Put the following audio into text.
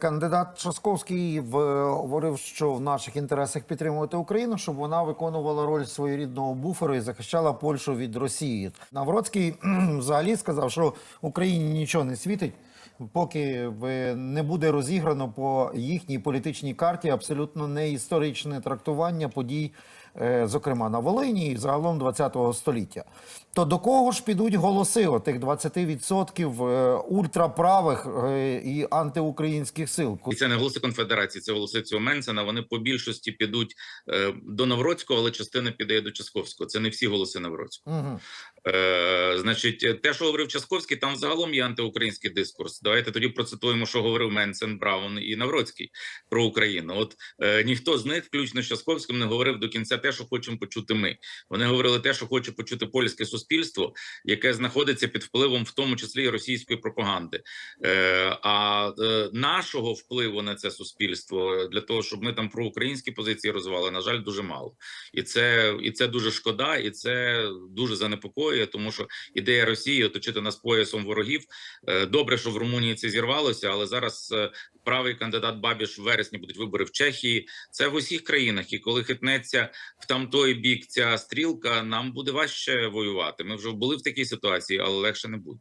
Кандидат Часковський в- говорив, що в наших інтересах підтримувати Україну, щоб вона виконувала роль своєрідного буферу і захищала Польщу від Росії. Навроцький взагалі сказав, що Україні нічого не світить, поки не буде розіграно по їхній політичній карті абсолютно не історичне трактування подій, е, зокрема на Волині і загалом ХХ століття. То до кого ж підуть голоси отих 20% е, ультраправих е, і антиукраїнських сил? І це не голоси конфедерації, це голоси цього Менсена. Вони по більшості підуть е, до Навроцького, але частина піде до Часковського. Це не всі голоси Навроцького. Угу. Е, значить, те, що говорив Часковський, там загалом є антиукраїнський дискурс. Давайте тоді процитуємо, що говорив Менсен, Браун і Навроцький про Україну. От е, ніхто з них, включно з Часковським, не говорив до кінця те, що хочемо почути ми. Вони говорили те, що хоче почути польське суспільство, яке знаходиться під впливом, в тому числі і російської пропаганди. Е, а е, нашого впливу на це суспільство для того, щоб ми там про українські позиції розвивали, на жаль, дуже мало. І це і це дуже шкода, і це дуже занепокоює, тому що ідея Росії оточити нас поясом ворогів. Е, Добре, що в Румунії це зірвалося, але зараз е, правий кандидат Бабіш в вересні будуть вибори в Чехії. Це в усіх країнах. І коли хитнеться в там той бік ця стрілка, нам буде важче воювати. Ми вже були в такій ситуації, але легше не буде.